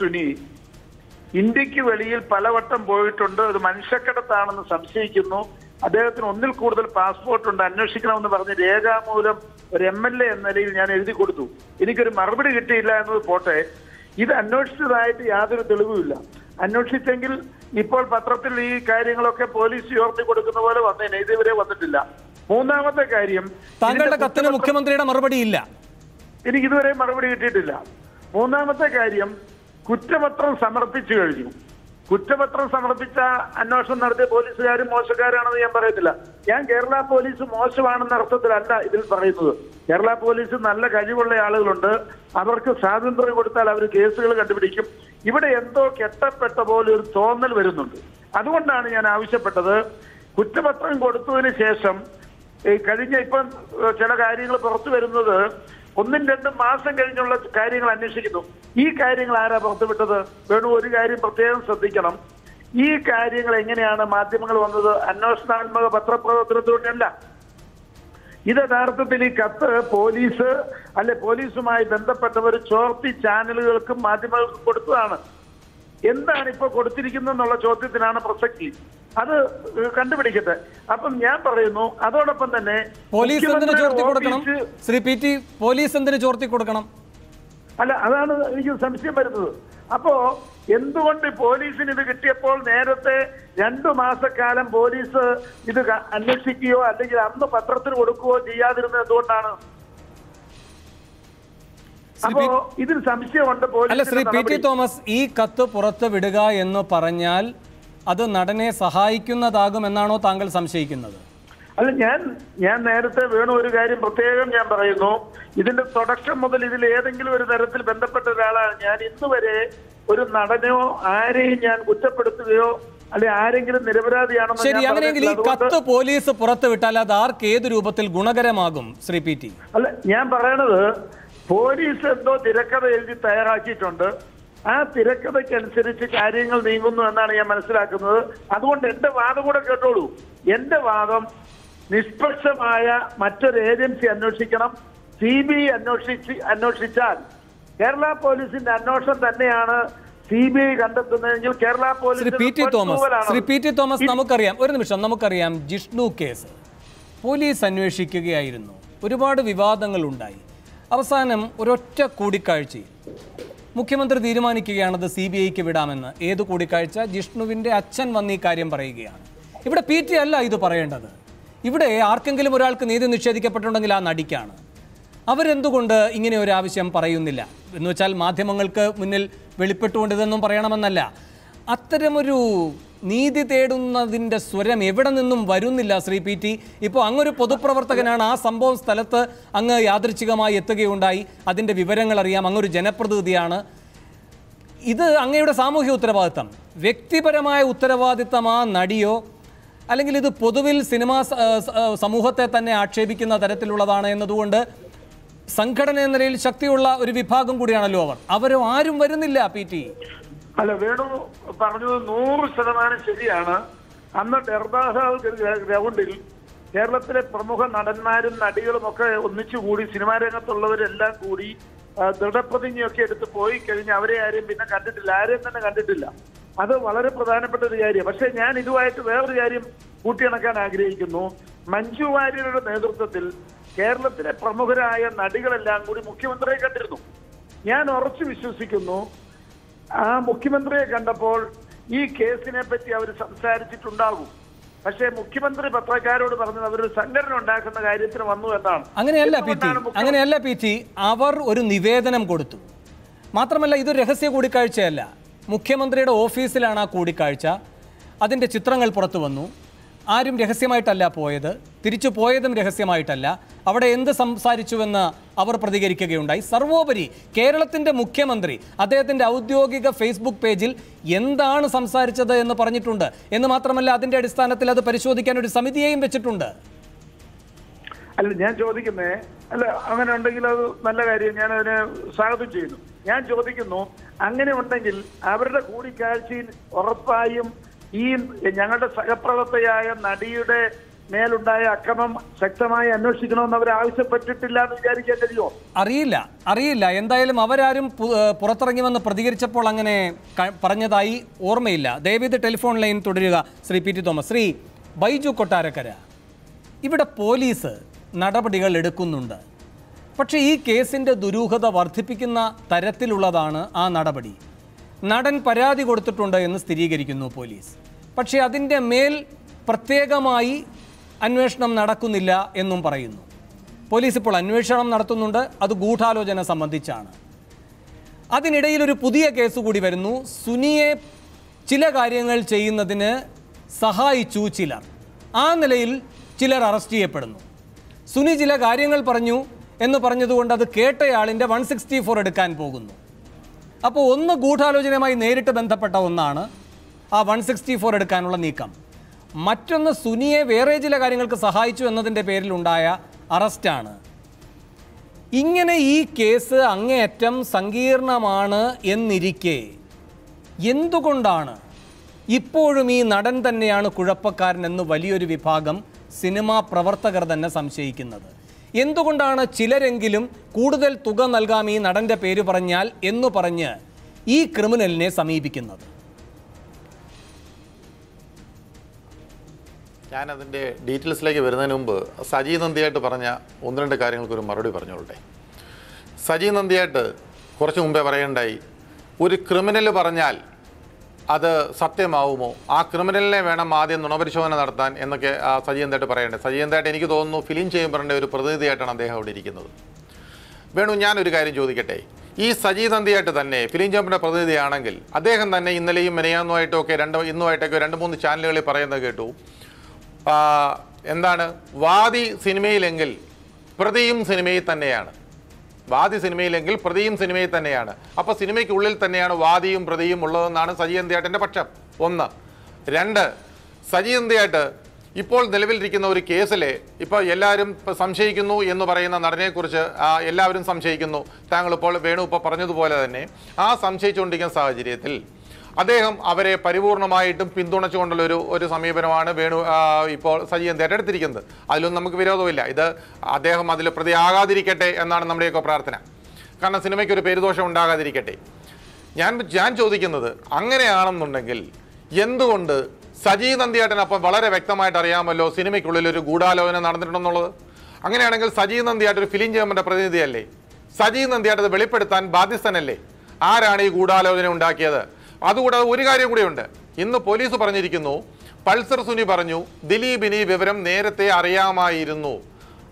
സുനി ഇന്ത്യയ്ക്ക് വെളിയിൽ പലവട്ടം പോയിട്ടുണ്ട്. അത് മനുഷ്യക്കടത്താണെന്ന് സംശയിക്കുന്നു. അദ്ദേഹത്തിന് ഒന്നിൽ കൂടുതൽ പാസ്പോർട്ട് ഉണ്ട് അന്വേഷിക്കണമെന്ന് പറഞ്ഞ് രേഖാമൂലം ഒരു എം എൽ എ എന്ന നിലയിൽ ഞാൻ എഴുതി കൊടുത്തു. എനിക്കൊരു മറുപടി കിട്ടിയില്ല എന്നത് പോട്ടെ. ഇത് അന്വേഷിച്ചതായിട്ട് യാതൊരു തെളിവുമില്ല. അന്വേഷിച്ചെങ്കിൽ ഇപ്പോൾ പത്രത്തിൽ ഈ കാര്യങ്ങളൊക്കെ പോലീസ് ഉയർത്തി കൊടുക്കുന്ന പോലെ വന്നേനെ. ഇതുവരെ വന്നിട്ടില്ല. മൂന്നാമത്തെ കാര്യം താങ്കളുടെ കത്തിന് മുഖ്യമന്ത്രിയുടെ മറുപടി ഇല്ല എനിക്ക് ഇതുവരെ മറുപടി കിട്ടിയിട്ടില്ല. മൂന്നാമത്തെ കാര്യം കുറ്റപത്രം സമർപ്പിച്ചു കഴിഞ്ഞു. കുറ്റപത്രം സമർപ്പിച്ച അന്വേഷണം നടത്തിയ പോലീസുകാരും മോശക്കാരാണെന്ന് ഞാൻ പറയത്തില്ല. ഞാൻ കേരള പോലീസ് മോശമാണെന്ന അർത്ഥത്തിലല്ല ഇതിൽ പറയുന്നത്. കേരള പോലീസ് നല്ല കഴിവുള്ള ആളുകളുണ്ട്. അവർക്ക് സ്വാതന്ത്ര്യം കൊടുത്താൽ അവർ കേസുകൾ കണ്ടുപിടിക്കും. ഇവിടെ എന്തോ കെട്ടപ്പെട്ട പോലെ ഒരു തോന്നൽ വരുന്നുണ്ട്. അതുകൊണ്ടാണ് ഞാൻ ആവശ്യപ്പെട്ടത്. കുറ്റപത്രം കൊടുത്തതിന് ശേഷം കഴിഞ്ഞ ഇപ്പം ചില കാര്യങ്ങൾ പുറത്തു വരുന്നത് ഒന്നും രണ്ടും മാസം കഴിഞ്ഞുള്ള കാര്യങ്ങൾ അന്വേഷിക്കുന്നു. ഈ കാര്യങ്ങൾ ആരാ പുറത്തുവിട്ടത്? വേണു ഒരു കാര്യം പ്രത്യേകം ശ്രദ്ധിക്കണം. ഈ കാര്യങ്ങൾ എങ്ങനെയാണ് മാധ്യമങ്ങൾ വന്നത്? അന്വേഷണാത്മക പത്രപ്രവർത്തനത്തിലൂടെയല്ല. ഇത് യഥാർത്ഥത്തിൽ ഈ കത്ത് പോലീസ് അല്ലെ പോലീസുമായി ബന്ധപ്പെട്ടവർ ചോർത്തി ചാനലുകൾക്കും മാധ്യമങ്ങൾക്കും കൊടുത്തതാണ്. എന്താണ് ഇപ്പൊ കൊടുത്തിരിക്കുന്നതെന്നുള്ള ചോദ്യത്തിനാണ് പ്രസക്തി. അത് കണ്ടുപിടിക്കട്ടെ. അപ്പം ഞാൻ പറയുന്നു അതോടൊപ്പം തന്നെ പോലീസ് എന്തിനു ചോർത്തി കൊടുക്കണം? ശ്രീ പി ടി പോലീസ് എന്തിനു ചോർത്തി കൊടുക്കണം? അല്ല അതാണ് എനിക്ക് സംശയം വരുന്നത്. അപ്പോ എന്തുകൊണ്ട് പോലീസിന് ഇത് കിട്ടിയപ്പോൾ നേരത്തെ രണ്ടു മാസക്കാലം പോലീസ് ഇത് അന്വേഷിക്കുകയോ അല്ലെങ്കിൽ അന്ന് പത്രത്തിന് കൊടുക്കുകയോ ചെയ്യാതിരുന്നത് എന്തുകൊണ്ടാണ്? ഇതിൽ സംശയമുണ്ട് അല്ല ശ്രീ പി ടി തോമസ് ഈ കത്ത് പുറത്ത് വിടുക എന്ന് പറഞ്ഞാൽ അത് നടനെ സഹായിക്കുന്നതാകുമെന്നാണോ താങ്കൾ സംശയിക്കുന്നത്? അല്ല ഞാൻ ഞാൻ നേരത്തെ വേണു ഒരു കാര്യം പ്രത്യേകം ഞാൻ പറയുന്നു. ഇതിന്റെ തുടക്കം മുതൽ ഇതിൽ ഏതെങ്കിലും ഒരു തരത്തിൽ ബന്ധപ്പെട്ട ഒരാളാണ്. ഞാൻ ഇന്ന് വരെ ഒരു നടനെയോ ആരെയും ഞാൻ കുറ്റപ്പെടുത്തുകയോ അല്ലെ ആരെങ്കിലും നിരപരാധിയാണെന്ന് ശരി അങ്ങനെയെങ്കിൽ ഈ കത്ത് പോലീസ് പുറത്തുവിട്ടാൽ അത് ആർക്ക് ഏത് രൂപത്തിൽ ഗുണകരമാകും ശ്രീ പി ടി? അല്ല ഞാൻ പറയണത് പോലീസ് എന്തോ തിരക്കഥ എഴുതി തയ്യാറാക്കിയിട്ടുണ്ട്. ആ തിരക്കഥയ്ക്കനുസരിച്ച് കാര്യങ്ങൾ നീങ്ങുന്നു എന്നാണ് ഞാൻ മനസ്സിലാക്കുന്നത്. അതുകൊണ്ട് എന്റെ വാദം കൂടെ കേട്ടോളൂ. എന്റെ വാദം നിഷ്പക്ഷമായ മറ്റൊരു ഏജൻസി അന്വേഷിക്കണം. സി ബി ഐ അന്വേഷിച്ച് അന്വേഷിച്ചാൽ കേരള പോലീസിന്റെ അന്വേഷണം തന്നെയാണ് C B I കണ്ടെത്തുന്നതെങ്കിൽ Kerala Shri P T Thomas police Shri P T Thomas നമുക്കറിയാം. ഒരു നിമിഷം നമുക്കറിയാം ജിഷ്ണു കേസ്. പോലീസ് അന്വേഷിക്കുകയായിരുന്നു. ഒരുപാട് വിവാദങ്ങൾ ഉണ്ടായി അവസാനം ഒരൊറ്റ കൂടിക്കാഴ്ചയിൽ മുഖ്യമന്ത്രി തീരുമാനിക്കുകയാണത് സി ബി ഐക്ക് വിടാമെന്ന്. ഏത് കൂടിക്കാഴ്ച? ജിഷ്ണുവിന്റെ അച്ഛൻ വന്ന് ഈ കാര്യം പറയുകയാണ്. ഇവിടെ പി ടി അല്ല ഇത് പറയേണ്ടത്. ഇവിടെ ആർക്കെങ്കിലും ഒരാൾക്ക് നീതി നിഷേധിക്കപ്പെട്ടിട്ടുണ്ടെങ്കിൽ ആ നടിക്കാണ്. അവരെന്തുകൊണ്ട് ഇങ്ങനെ ഒരു ആവശ്യം പറയുന്നില്ല? എന്ന് വെച്ചാൽ മാധ്യമങ്ങൾക്ക് മുന്നിൽ വെളിപ്പെട്ടുകൊണ്ട് ഇതൊന്നും പറയണമെന്നല്ല. അത്തരമൊരു നീതി തേടുന്നതിന്റെ സ്വരം എവിടെ നിന്നും വരുന്നില്ല ശ്രീ പി ടി. ഇപ്പോൾ അങ്ങൊരു പൊതുപ്രവർത്തകനാണ് ആ സംഭവം സ്ഥലത്ത് അങ്ങ് യാദൃച്ഛികമായി എത്തുകയുണ്ടായി. അതിന്റെ വിവരങ്ങൾ അറിയാം. അങ്ങൊരു ജനപ്രതിനിധിയാണ്. ഇത് അങ്ങയുടെ സാമൂഹ്യ ഉത്തരവാദിത്തം. വ്യക്തിപരമായ ഉത്തരവാദിത്തം ആ നടിയോ അല്ലെങ്കിൽ ഇത് പൊതുവിൽ സിനിമാ സമൂഹത്തെ തന്നെ ആക്ഷേപിക്കുന്ന തരത്തിലുള്ളതാണ് എന്നതുകൊണ്ട് സംഘടന എന്ന നിലയിൽ ശക്തിയുള്ള ഒരു വിഭാഗം കൂടിയാണല്ലോ അവർ. അവരും ആരും വരുന്നില്ല പി ടി. അല്ല വേണു പറഞ്ഞത് നൂറ് ശതമാനം ശരിയാണ്. അന്ന് ഡെർബാഹ ഗ്രൗണ്ടിൽ കേരളത്തിലെ പ്രമുഖ നടന്മാരും നടികളും ഒക്കെ ഒന്നിച്ചുകൂടി സിനിമാ രംഗത്തുള്ളവരെല്ലാം കൂടി ദൃഢപ്രതിജ്ഞയൊക്കെ എടുത്ത് പോയി കഴിഞ്ഞ് അവരെ ആരെയും പിന്നെ കണ്ടിട്ടില്ല. ആരെയും തന്നെ കണ്ടിട്ടില്ല. അത് വളരെ പ്രധാനപ്പെട്ട ഒരു കാര്യം. പക്ഷെ ഞാൻ ഇതുമായിട്ട് വേറൊരു കാര്യം കൂട്ടിയിണക്കാൻ ആഗ്രഹിക്കുന്നു. മഞ്ജു വാര്യരുടെ നേതൃത്വത്തിൽ കേരളത്തിലെ പ്രമുഖരായ നടികളെല്ലാം കൂടി മുഖ്യമന്ത്രിയെ കണ്ടിരുന്നു. ഞാൻ ഉറച്ചു വിശ്വസിക്കുന്നു. ആ മുഖ്യമന്ത്രിയെ കണ്ടപ്പോൾ ഈ കേസിനെ പറ്റി അവർ സംസാരിച്ചിട്ടുണ്ടാകും. പക്ഷേ മുഖ്യമന്ത്രി പത്രക്കാരോട് പറഞ്ഞത് അവരൊരു സംഘടന ഉണ്ടാക്കുന്ന കാര്യത്തിന് വന്നു എന്നാണ്. അങ്ങനെയല്ല പി ടി? അങ്ങനെയല്ല പി ടി അവർ ഒരു നിവേദനം കൊടുത്തു. മാത്രമല്ല ഇത് രഹസ്യ കൂടിക്കാഴ്ചയല്ല. മുഖ്യമന്ത്രിയുടെ ഓഫീസിലാണ് ആ കൂടിക്കാഴ്ച. അതിന്റെ ചിത്രങ്ങൾ പുറത്തു വന്നു. ആരും രഹസ്യമായിട്ടല്ല പോയത്. തിരിച്ചു പോയതും രഹസ്യമായിട്ടല്ല. അവിടെ എന്ത് സംസാരിച്ചുവെന്ന് അവർ പ്രതികരിക്കുകയുണ്ടായി. സർവോപരി കേരളത്തിന്റെ മുഖ്യമന്ത്രി അദ്ദേഹത്തിന്റെ ഔദ്യോഗിക ഫേസ്ബുക്ക് പേജിൽ എന്താണ് സംസാരിച്ചത് എന്ന് പറഞ്ഞിട്ടുണ്ട്. എന്ന് മാത്രമല്ല അതിന്റെ അടിസ്ഥാനത്തിൽ അത് പരിശോധിക്കാൻ ഒരു സമിതിയെയും വെച്ചിട്ടുണ്ട്. അല്ല ഞാൻ ചോദിക്കുന്നേ അല്ല അങ്ങനെ ഉണ്ടെങ്കിൽ അത് നല്ല കാര്യം. ഞാൻ അതിനെ സ്വാഗതം ചെയ്യുന്നു. ഞാൻ ചോദിക്കുന്നു അങ്ങനെ ഉണ്ടെങ്കിൽ അവരുടെ കൂടിക്കാഴ്ചയിൽ ഉറപ്പായും ഈ ഞങ്ങളുടെ സഹപ്രവർത്തകയായ നടിയുടെ മേലുണ്ടായ അക്രമം ശക്തമായി അന്വേഷിക്കണമെന്ന് അവർ ആവശ്യപ്പെട്ടിട്ടില്ല എന്ന് വിചാരിക്കാൻ കഴിയുമോ? അറിയില്ല അറിയില്ല. എന്തായാലും അവരാരും പുറത്തിറങ്ങി വന്ന് പ്രതികരിച്ചപ്പോൾ അങ്ങനെ പറഞ്ഞതായി ഓർമ്മയില്ല. ദയവീത് ടെലിഫോൺ ലൈൻ തുടരുക ശ്രീ പി ടി തോമസ്. ശ്രീ ബൈജു കൊട്ടാരക്കര ഇവിടെ പോലീസ് നടപടികൾ എടുക്കുന്നുണ്ട്. പക്ഷേ ഈ കേസിന്റെ ദുരൂഹത വർദ്ധിപ്പിക്കുന്ന തരത്തിലുള്ളതാണ് ആ നടപടി. നടൻ പരാതി കൊടുത്തിട്ടുണ്ട് എന്ന് സ്ഥിരീകരിക്കുന്നു പോലീസ്. പക്ഷേ അതിന്റെ മേൽ പ്രത്യേകമായി അന്വേഷണം നടക്കുന്നില്ല എന്നും പറയുന്നു. പോലീസ് ഇപ്പോൾ അന്വേഷണം നടത്തുന്നുണ്ട് അത് ഗൂഢാലോചന സംബന്ധിച്ചാണ്. അതിനിടയിൽ ഒരു പുതിയ കേസ് കൂടി വരുന്നു. സുനിയെ ചില കാര്യങ്ങൾ ചെയ്യുന്നതിന് സഹായിച്ചു ചിലർ. ആ നിലയിൽ ചിലർ അറസ്റ്റ് ചെയ്യപ്പെടുന്നു. സുനി ചില കാര്യങ്ങൾ പറഞ്ഞു എന്ന് പറഞ്ഞതുകൊണ്ട് അത് കേട്ടയാളിന്റെ വൺ സിക്സ്റ്റി ഫോർ എടുക്കാൻ പോകുന്നു. അപ്പോൾ ഒന്ന് ഗൂഢാലോചനയുമായി നേരിട്ട് ബന്ധപ്പെട്ട ഒന്നാണ് ആ വൺ സിക്സ്റ്റി ഫോർ എടുക്കാനുള്ള നീക്കം. മറ്റൊന്ന് സുനിയെ വേറെ ചില കാര്യങ്ങൾക്ക് സഹായിച്ചു എന്നതിന്റെ പേരിലുണ്ടായ അറസ്റ്റാണ്. ഇങ്ങനെ ഈ കേസ് അങ്ങേയറ്റം സങ്കീർണമാണ് എന്നിരിക്കെ. എന്തുകൊണ്ടാണ് ഇപ്പോഴും ഈ നടൻ തന്നെയാണ് കുഴപ്പക്കാരൻ എന്ന് വലിയൊരു വിഭാഗം സിനിമാ പ്രവർത്തകർ തന്നെ സംശയിക്കുന്നത്? എന്തുകൊണ്ടാണ് ചിലരെങ്കിലും കൂടുതൽ തുക നൽകാം ഈ നടന്റെ പേര് പറഞ്ഞാൽ എന്ന് പറഞ്ഞ് ഈ ക്രിമിനലിനെ സമീപിക്കുന്നത്? ഞാൻ അതിന്റെ ഡീറ്റെയിൽസിലേക്ക് വരുന്നതിന് മുമ്പ് സജി നന്ദിയായിട്ട് പറഞ്ഞ ഒന്ന് രണ്ട് കാര്യങ്ങൾക്ക് ഒരു മറുപടി പറഞ്ഞോളട്ടെ സജി നന്ദിയായിട്ട് കുറച്ച് മുമ്പേ പറയണ്ടായി ഒരു ക്രിമിനൽ പറഞ്ഞാൽ അത് സത്യമാവുമോ? ആ ക്രിമിനലിനെ വേണം ആദ്യം നുണപരിശോധന നടത്താൻ എന്നൊക്കെ ആ സജി പറയേണ്ടത് പറയണ്ടേ. സജി എനിക്ക് തോന്നുന്നു ഫിലിം ചേംബറിന്റെ ഒരു പ്രതിനിധിയായിട്ടാണ് അദ്ദേഹം അവിടെ ഇരിക്കുന്നത്. വേണു ഞാനൊരു കാര്യം ചോദിക്കട്ടെ. ഈ സജി തന്തിയായിട്ട് തന്നെ ഫിലിം ചേംബറിന്റെ പ്രതിനിധിയാണെങ്കിൽ അദ്ദേഹം തന്നെ ഇന്നലെയും മെനയാന്നുമായിട്ടൊക്കെ രണ്ട് ഇന്നുമായിട്ടൊക്കെ രണ്ട് മൂന്ന് ചാനലുകളിൽ പറയുന്നത് കേട്ടു. എന്താണ്? വാദി സിനിമയിലെങ്കിൽ പ്രതിയും സിനിമയിൽ തന്നെയാണ്. വാദി സിനിമയിലെങ്കിൽ പ്രതിയും സിനിമയിൽ തന്നെയാണ്. അപ്പോൾ സിനിമയ്ക്കുള്ളിൽ തന്നെയാണ് വാദിയും പ്രതിയും ഉള്ളതെന്നാണ് സജീവന്തിയായിട്ടിന്റെ പക്ഷം. ഒന്ന്. രണ്ട്. സജീവന്തിയായിട്ട് ഇപ്പോൾ നിലവിലിരിക്കുന്ന ഒരു കേസിലെ ഇപ്പോൾ എല്ലാവരും സംശയിക്കുന്നു എന്ന് പറയുന്ന നടനെക്കുറിച്ച് എല്ലാവരും സംശയിക്കുന്നു. താങ്കൾ ഇപ്പോൾ വേണു ഇപ്പോൾ പറഞ്ഞതുപോലെ തന്നെ ആ സംശയിച്ചുകൊണ്ടിരിക്കുന്ന സാഹചര്യത്തിൽ അദ്ദേഹം അവരെ പരിപൂർണമായിട്ടും പിന്തുണച്ചുകൊണ്ടുള്ള ഒരു ഒരു സമീപനമാണ് വേണു ഇപ്പോൾ സജീവൻ ഏറ്റെടുത്തിരിക്കുന്നത് അതിലൊന്നും നമുക്ക് വിരോധമില്ല. ഇത് അദ്ദേഹം അതിൽ പ്രതിയാകാതിരിക്കട്ടെ എന്നാണ് നമ്മുടെയൊക്കെ പ്രാർത്ഥന. കാരണം സിനിമയ്ക്ക് ഒരു പേരുദോഷം ഉണ്ടാകാതിരിക്കട്ടെ. ഞാൻ ഞാൻ ചോദിക്കുന്നത് അങ്ങനെയാണെന്നുണ്ടെങ്കിൽ എന്തുകൊണ്ട് സജീവ് നന്ദിയാട്ടൻ അപ്പം വളരെ വ്യക്തമായിട്ട് അറിയാമല്ലോ സിനിമയ്ക്കുള്ളിൽ ഒരു ഗൂഢാലോചന നടന്നിട്ടുണ്ടെന്നുള്ളത്? അങ്ങനെയാണെങ്കിൽ സജീവ് നന്ദിയായിട്ട് ഒരു ഫിലിം ചെയ്യുമ്പോൾ പ്രതിനിധിയല്ലേ? സജീവ് നന്ദിയായിട്ട് വെളിപ്പെടുത്താൻ ബാധ്യസ്ഥനല്ലേ? ആരാണ് ഈ ഗൂഢാലോചന ഉണ്ടാക്കിയത്? അതുകൂടാതെ ഒരു കാര്യം കൂടിയുണ്ട്. ഇന്ന് പോലീസ് പറഞ്ഞിരിക്കുന്നു പൾസർ സുനി പറഞ്ഞു ദിലീപിന് ഈ വിവരം നേരത്തെ അറിയാമായിരുന്നു.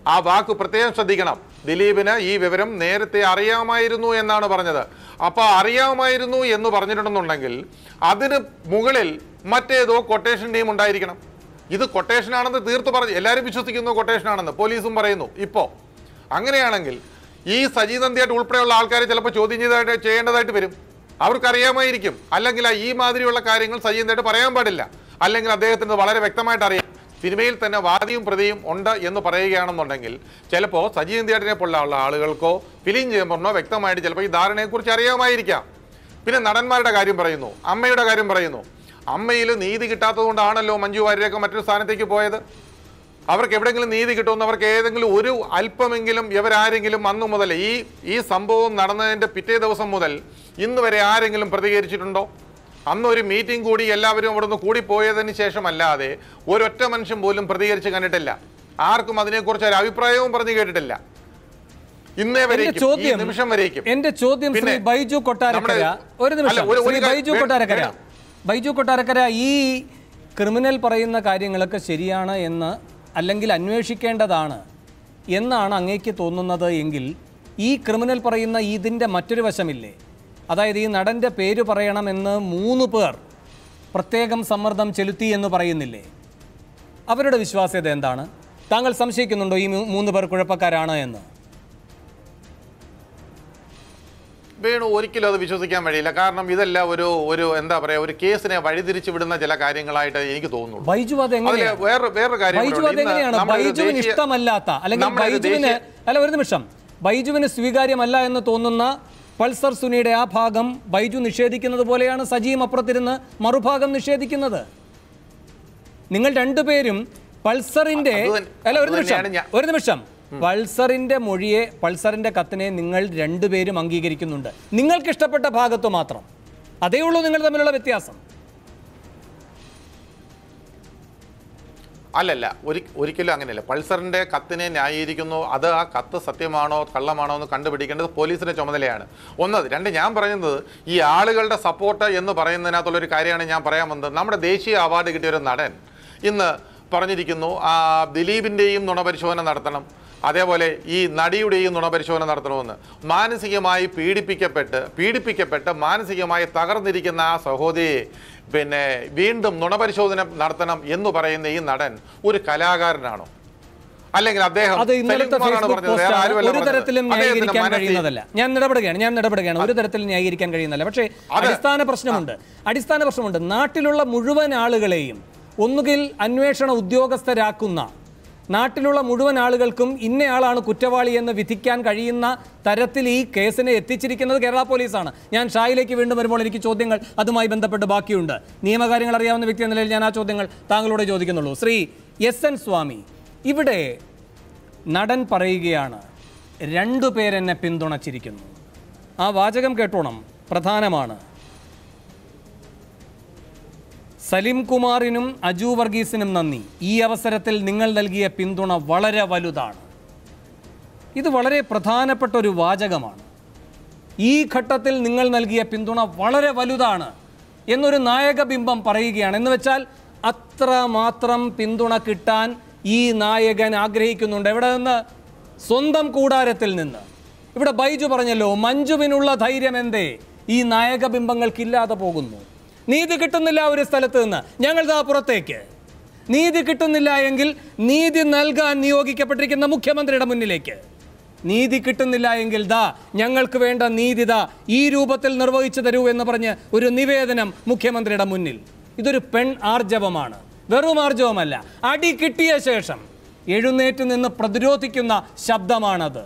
ആ വാക്ക് പ്രത്യേകം ശ്രദ്ധിക്കണം. ദിലീപിന് ഈ വിവരം നേരത്തെ അറിയാമായിരുന്നു എന്നാണ് പറഞ്ഞത്. അപ്പോൾ അറിയാമായിരുന്നു എന്ന് പറഞ്ഞിട്ടുണ്ടെന്നുണ്ടെങ്കിൽ അതിന് മുകളിൽ മറ്റേതോ കൊട്ടേഷൻ ടീം ഉണ്ടായിരിക്കണം. ഇത് കൊട്ടേഷൻ ആണെന്ന് തീർത്ത് പറഞ്ഞു എല്ലാവരും വിശ്വസിക്കുന്നു കൊട്ടേഷൻ ആണെന്ന് പോലീസും പറയുന്നു. ഇപ്പോൾ അങ്ങനെയാണെങ്കിൽ ഈ സജി നന്ദിയായിട്ട് ഉൾപ്പെടെയുള്ള ആൾക്കാരെ ചിലപ്പോൾ ചോദ്യം ചെയ്തതായിട്ട് ചെയ്യേണ്ടതായിട്ട് വരും. അവർക്കറിയാമായിരിക്കും. അല്ലെങ്കിൽ ഈ മാതിരിയുള്ള കാര്യങ്ങൾ സജീവനായിട്ട് പറയാൻ പാടില്ല. അല്ലെങ്കിൽ അദ്ദേഹത്തിന് വളരെ വ്യക്തമായിട്ട് അറിയാം. സിനിമയിൽ തന്നെ വാദിയും പ്രതിയും ഉണ്ട് എന്ന് പറയുകയാണെന്നുണ്ടെങ്കിൽ ചിലപ്പോൾ സജീവൻ തിയേറ്ററിനെ പോലുള്ള ആളുകൾക്കോ ഫിലിം ചേമ്പറിനോ വ്യക്തമായിട്ട് ചിലപ്പോൾ ഈ ധാരണയെക്കുറിച്ച് അറിയാമായിരിക്കാം. പിന്നെ നടന്മാരുടെ കാര്യം പറയുന്നു. അമ്മയുടെ കാര്യം പറയുന്നു. അമ്മയിൽ നീതി കിട്ടാത്തത് കൊണ്ടാണല്ലോ മഞ്ജു വാര്യരൊക്കെ മറ്റൊരു സ്ഥാനത്തേക്ക് പോയത്. അവർക്ക് എവിടെയെങ്കിലും നീതി കിട്ടുമെന്ന് അവർക്ക് ഏതെങ്കിലും ഒരു അല്പമെങ്കിലും ഇവരാരെങ്കിലും അന്നു മുതൽ ഈ ഈ സംഭവം നടന്നതിന്റെ പിറ്റേ ദിവസം മുതൽ ഇന്ന് വരെ ആരെങ്കിലും പ്രതികരിച്ചിട്ടുണ്ടോ? അന്ന് ഒരു മീറ്റിംഗ് കൂടി എല്ലാവരും അവിടെ നിന്ന് കൂടിപ്പോയതിന് ശേഷമല്ലാതെ ഒരൊറ്റ മനുഷ്യൻ പോലും പ്രതികരിച്ച് കണ്ടിട്ടില്ല. ആർക്കും അതിനെക്കുറിച്ച് ഒരു അഭിപ്രായവും പറഞ്ഞു കേട്ടിട്ടില്ല. ഇന്നേ ചോദ്യം നിമിഷം വരേക്കും. എന്റെ ചോദ്യം ശ്രീ ബൈജു കൊട്ടാരക്കര ഒരു നിമിഷം. ശ്രീ ബൈജു കൊട്ടാരക്കര. ബൈജു കൊട്ടാരക്കര ഈ ക്രിമിനൽ പറയുന്ന കാര്യങ്ങളൊക്കെ ശരിയാണ് എന്ന് അല്ലെങ്കിൽ അന്വേഷിക്കേണ്ടതാണ് എന്നാണ് അങ്ങേക്ക് തോന്നുന്നത് എങ്കിൽ ഈ ക്രിമിനൽ പറയുന്ന ഇതിന്റെ മറ്റൊരു വശമില്ലേ? അതായത് ഈ നടന്റെ പേര് പറയണമെന്ന് മൂന്ന് പേർ പ്രത്യേകം സമ്മർദ്ദം ചെലുത്തി എന്ന് പറയുന്നില്ലേ? അവരുടെ വിശ്വാസ്യത എന്താണ്? താങ്കൾ സംശയിക്കുന്നുണ്ടോ ഈ മൂന്ന് പേർ കുഴപ്പക്കാരാണ് എന്ന്? വേണു ഒരിക്കലും അത് വിശ്വസിക്കാൻ വഴിയില്ല. കാരണം ഇതെല്ലാം ഒരു ഒരു എന്താ പറയാ ഒരു കേസിനെ വഴിതിരിച്ചു വിടുന്ന ചില കാര്യങ്ങളായിട്ട് എനിക്ക് തോന്നുന്നു ബൈജു അത് വേറെ വേറെ കാര്യം ബൈജുവിന് ഇഷ്ടമല്ലാത്ത അല്ലെങ്കിൽ ബൈജുവിന് അല്ല ഒരു നിമിഷം. ബൈജുവിന് സ്വീകാര്യമല്ല എന്ന് തോന്നുന്ന പൾസർ സുനിയുടെ ആ ഭാഗം ബൈജു നിഷേധിക്കുന്നത് പോലെയാണ് സജീം അപ്പുറത്തിരുന്ന് മറുഭാഗം നിഷേധിക്കുന്നത്. നിങ്ങൾ രണ്ടുപേരും പൾസറിന്റെ അല്ല ഒരു നിമിഷം. ഒരു നിമിഷം. പൾസറിന്റെ മൊഴിയെ പൾസറിന്റെ കത്തിനെ നിങ്ങൾ രണ്ടുപേരും അംഗീകരിക്കുന്നുണ്ട്. നിങ്ങൾക്ക് ഇഷ്ടപ്പെട്ട ഭാഗത്ത് മാത്രം. അതേ ഉള്ളൂ നിങ്ങൾ തമ്മിലുള്ള വ്യത്യാസം. അല്ലല്ല ഒരി ഒരിക്കലും അങ്ങനെയല്ല. പൾസറിന്റെ കത്തിനെ ന്യായീകരിക്കുന്നു. അത് ആ കത്ത് സത്യമാണോ കള്ളമാണോ എന്ന് കണ്ടുപിടിക്കേണ്ടത് പോലീസിന്റെ ചുമതലയാണ്. ഒന്നത് രണ്ട് ഞാൻ പറയുന്നത് ഈ ആളുകളുടെ സപ്പോർട്ട് എന്ന് പറയുന്നതിനകത്തുള്ള ഒരു കാര്യമാണ് ഞാൻ പറയാൻ വന്നത്. നമ്മുടെ ദേശീയ അവാർഡ് കിട്ടിയ ഒരു നടൻ ഇന്ന് പറഞ്ഞിരിക്കുന്നു ദിലീപിന്റെയും നുണപരിശോധന നടത്തണം. അതേപോലെ ഈ നടിയുടെയും നുണപരിശോധന നടത്തണമെന്ന്. മാനസികമായി പീഡിപ്പിക്കപ്പെട്ട് പീഡിപ്പിക്കപ്പെട്ട് മാനസികമായി തകർന്നിരിക്കുന്ന ആ സഹോദരിയെ പിന്നെ വീണ്ടും നുണപരിശോധന നടത്തണം എന്ന് പറയുന്ന ഈ നടൻ ഒരു കലാകാരനാണോ? അല്ലെങ്കിൽ അദ്ദേഹം അത് ഇന്നലത്തെ ഒരു. തരത്തിലും ന്യായീകരിക്കാൻ കഴിയുന്നതല്ല. ഞാൻ ഇടപെടുകയാണ് ഞാൻ ഇടപെടുകയാണ് ഒരു തരത്തിലും ന്യായീകരിക്കാൻ കഴിയുന്നതല്ല. പക്ഷേ അടിസ്ഥാന പ്രശ്നമുണ്ട്. അടിസ്ഥാന പ്രശ്നമുണ്ട്. നാട്ടിലുള്ള മുഴുവൻ ആളുകളെയും ഒന്നുകിൽ അന്വേഷണ ഉദ്യോഗസ്ഥരാക്കുന്ന നാട്ടിലുള്ള മുഴുവൻ ആളുകൾക്കും ഇന്നയാളാണ് കുറ്റവാളി എന്ന് വിധിക്കാൻ കഴിയുന്ന തരത്തിൽ ഈ കേസിനെ എത്തിച്ചിരിക്കുന്നത് കേരള പോലീസാണ്. ഞാൻ ഷായിലേക്ക് വീണ്ടും വരുമ്പോൾ എനിക്ക് ചോദ്യങ്ങൾ അതുമായി ബന്ധപ്പെട്ട് ബാക്കിയുണ്ട്. നിയമകാര്യങ്ങൾ അറിയാവുന്ന വ്യക്തി എന്ന നിലയിൽ ഞാൻ ആ ചോദ്യങ്ങൾ താങ്കളോട് ചോദിക്കുന്നുള്ളൂ. ശ്രീ എസ് എൻ സ്വാമി ഇവിടെ നടൻ പറയുകയാണ് രണ്ടു പേരെന്നെ പിന്തുണച്ചിരിക്കുന്നു. ആ വാചകം കേട്ടോണം. പ്രധാനമാണ്. സലിം കുമാറിനും അജു വർഗീസിനും നന്ദി. ഈ അവസരത്തിൽ നിങ്ങൾ നൽകിയ പിന്തുണ വളരെ വലുതാണ്. ഇത് വളരെ പ്രധാനപ്പെട്ട ഒരു വാചകമാണ്. ഈ ഘട്ടത്തിൽ നിങ്ങൾ നൽകിയ പിന്തുണ വളരെ വലുതാണ് എന്നൊരു നായകബിംബം പറയുകയാണ്. എന്ന് വെച്ചാൽ അത്ര മാത്രം പിന്തുണ കിട്ടാൻ ഈ നായകൻ ആഗ്രഹിക്കുന്നുണ്ട്. എവിടെ നിന്ന്? സ്വന്തം കൂടാരത്തിൽ നിന്ന്. ഇവിടെ ബൈജു പറഞ്ഞല്ലോ മഞ്ജുവിനുള്ള ധൈര്യം എന്തേ? ഈ നായകബിംബങ്ങൾക്കില്ലാതെ പോകുന്നു. നീതി കിട്ടുന്നില്ല ഒരു സ്ഥലത്ത് നിന്ന്. ഞങ്ങൾ ഇതാ പുറത്തേക്ക്. നീതി കിട്ടുന്നില്ല എങ്കിൽ നീതി നൽകാൻ നിയോഗിക്കപ്പെട്ടിരിക്കുന്ന മുഖ്യമന്ത്രിയുടെ മുന്നിലേക്ക്. നീതി കിട്ടുന്നില്ല എങ്കിൽ ദാ ഞങ്ങൾക്ക് വേണ്ട നീതി ദാ ഈ രൂപത്തിൽ നിർവഹിച്ചു തരൂ എന്ന് പറഞ്ഞ് ഒരു നിവേദനം മുഖ്യമന്ത്രിയുടെ മുന്നിൽ. ഇതൊരു പെൺ ആർജവമാണ്. വെറും ആർജവമല്ല അടി കിട്ടിയ ശേഷം എഴുന്നേറ്റ് നിന്ന് പ്രതിരോധിക്കുന്ന ശബ്ദമാണത്.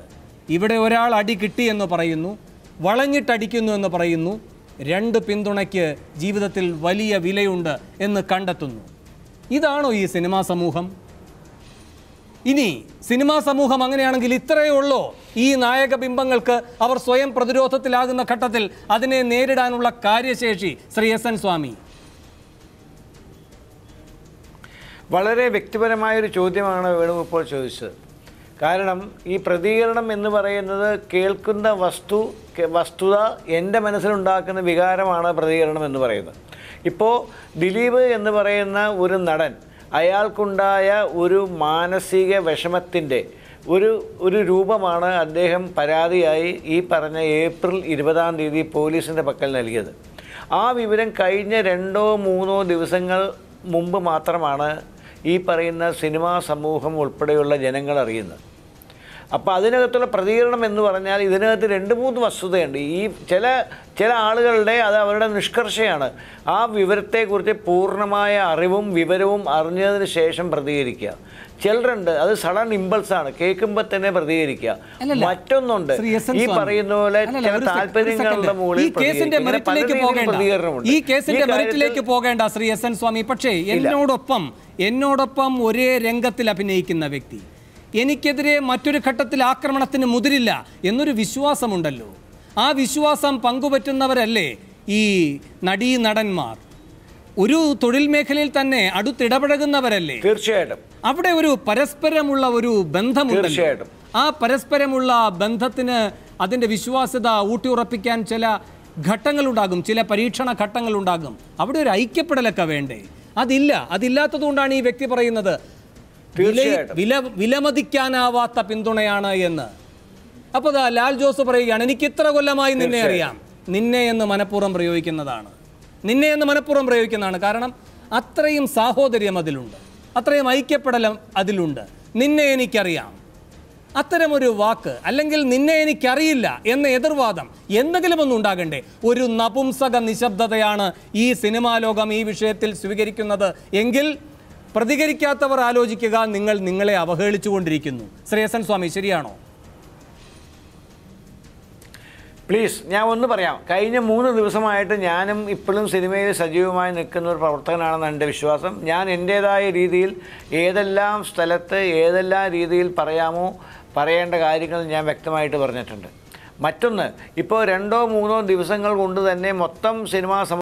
ഇവിടെ ഒരാൾ അടി കിട്ടിയെന്ന് പറയുന്നു വളഞ്ഞിട്ടടിക്കുന്നു എന്ന് പറയുന്നു രണ്ട് പിന്തുണയ്ക്ക് ജീവിതത്തിൽ വലിയ വിലയുണ്ട് എന്ന് കണ്ടെത്തുന്നു. ഇതാണോ ഈ സിനിമാ സമൂഹം? ഇനി സിനിമാ സമൂഹം അങ്ങനെയാണെങ്കിൽ ഇത്രയേ ഉള്ളൂ. ഈ നായക ബിംബങ്ങൾക്ക് അവർ സ്വയം പ്രതിരോധത്തിലാകുന്ന ഘട്ടത്തിൽ അതിനെ നേരിടാനുള്ള കാര്യശേഷി ശ്രീ എസ് എൻ സ്വാമി. വളരെ വ്യക്തിപരമായൊരു ചോദ്യമാണ് വേണു ഇപ്പോൾ ചോദിച്ചത്. കാരണം ഈ പ്രതികരണം എന്ന് പറയുന്നത് കേൾക്കുന്ന വസ്തു വസ്തുത എന്റെ മനസ്സിലുണ്ടാക്കുന്ന വികാരമാണ് പ്രതികരണം എന്ന് പറയുന്നത്. ഇപ്പോൾ ദിലീപ് എന്ന് പറയുന്ന ഒരു നടൻ അയാൾക്കുണ്ടായ ഒരു മാനസിക വിഷമത്തിന്റെ ഒരു ഒരു രൂപമാണ് അദ്ദേഹം പരാതിയായി ഈ പറഞ്ഞ ഏപ്രിൽ ഇരുപതാം തീയതി പോലീസിന്റെ പക്കൽ നൽകിയത്. ആ വിവരം കഴിഞ്ഞ രണ്ടോ മൂന്നോ ദിവസങ്ങൾ മുമ്പ് മാത്രമാണ് ഈ പറയുന്ന സിനിമാ സമൂഹം ഉൾപ്പെടെയുള്ള ജനങ്ങൾ അറിയുന്നത്. അപ്പോൾ അതിനകത്തുള്ള പ്രതികരണം എന്ന് പറഞ്ഞാൽ ഇതിനകത്ത് രണ്ട് മൂന്ന് വസ്തുതയുണ്ട്. ഈ ചില ചില ആളുകളുടെ അത് അവരുടെ നിഷ്കർഷയാണ്. ആ വിവരത്തെക്കുറിച്ച് പൂർണമായ അറിവും വിവരവും അറിഞ്ഞതിന് ശേഷം പ്രതികരിക്കുക. ചിലരുണ്ട് അത് സഡൻ ഇമ്പൾസ് ആണ് കേൾക്കുമ്പോൾ തന്നെ പ്രതികരിക്കുക. മറ്റൊന്നുണ്ട്. ഈ പറയുന്ന പോലെ ചില താല്പര്യങ്ങളുടെ. മുകളിൽ പ്രതികരണമുണ്ട്. ഈ കേസിന്റെ മെറിറ്റിലേക്ക് പോകേണ്ട ശ്രീ എസ് എൻ സ്വാമി. പക്ഷേ എന്നോടൊപ്പം എന്നോടൊപ്പം ഒരേ രംഗത്തിൽ അഭിനയിക്കുന്ന വ്യക്തി. എനിക്കെതിരെ മറ്റൊരു ഘട്ടത്തിൽ ആക്രമണത്തിന് മുതിരില്ല എന്നൊരു വിശ്വാസമുണ്ടല്ലോ. ആ വിശ്വാസം പങ്കുപറ്റുന്നവരല്ലേ ഈ നടീ നടന്മാർ ഒരു തൊഴിൽ മേഖലയിൽ തന്നെ അടുത്തിടപഴകുന്നവരല്ലേ? തീർച്ചയായിട്ടും. അവിടെ ഒരു പരസ്പരമുള്ള ഒരു ബന്ധമുണ്ട് തീർച്ചയായിട്ടും. ആ പരസ്പരമുള്ള ബന്ധത്തിന് അതിന്റെ വിശ്വാസ്യത ഊട്ടിയുറപ്പിക്കാൻ ചില ഘട്ടങ്ങൾ ഉണ്ടാകും ചില പരീക്ഷണ ഘട്ടങ്ങൾ ഉണ്ടാകും അവിടെ ഒരു ഐക്യപ്പെടലൊക്കെ വേണ്ടേ? അതില്ല. അതില്ലാത്തതുകൊണ്ടാണ് ഈ വ്യക്തി പറയുന്നത് വില വിലമതിക്കാനാവാത്ത പിന്തുണയാണ് എന്ന്. അപ്പോൾ ലാൽ ജോസ് പറയുകയാണ് എനിക്ക് ഇത്ര കൊല്ലമായി നിന്നെ അറിയാം. നിന്നെ എന്ന് മനഃപൂർവം പ്രയോഗിക്കുന്നതാണ്. നിന്നെ എന്ന് മനഃപൂർവം പ്രയോഗിക്കുന്നതാണ്. കാരണം അത്രയും സാഹോദര്യം അതിലുണ്ട്. അത്രയും ഐക്യപ്പെടലം അതിലുണ്ട്. നിന്നെ എനിക്കറിയാം. അത്തരമൊരു വാക്ക് അല്ലെങ്കിൽ നിന്നെ എനിക്കറിയില്ല എന്ന എതിർവാദം എന്തെങ്കിലും ഒന്നും ഉണ്ടാകണ്ടേ? ഒരു നപുംസക നിശബ്ദതയാണ് ഈ സിനിമാ ലോകം ഈ വിഷയത്തിൽ സ്വീകരിക്കുന്നത്. എങ്കിൽ പ്രതികരിക്കാത്തവർ ആലോചിക്കുക നിങ്ങൾ നിങ്ങളെ അവഹേളിച്ചുകൊണ്ടിരിക്കുന്നു. ശ്രേയസൻ സ്വാമി ശരിയാണോ? പ്ലീസ് ഞാൻ ഒന്ന് പറയാം. കഴിഞ്ഞ മൂന്ന് ദിവസമായിട്ട് ഞാനും ഇപ്പോഴും സിനിമയിൽ സജീവമായി നിൽക്കുന്ന ഒരു പ്രവർത്തകനാണെന്ന് എന്റെ വിശ്വാസം. ഞാൻ എന്റേതായ രീതിയിൽ ഏതെല്ലാം സ്ഥലത്ത് ഏതെല്ലാം രീതിയിൽ പറയാമോ പറയേണ്ട കാര്യങ്ങൾ ഞാൻ വ്യക്തമായിട്ട് പറഞ്ഞിട്ടുണ്ട്. മറ്റൊന്ന് ഇപ്പോൾ രണ്ടോ മൂന്നോ ദിവസങ്ങൾ കൊണ്ട് തന്നെ മൊത്തം സിനിമാ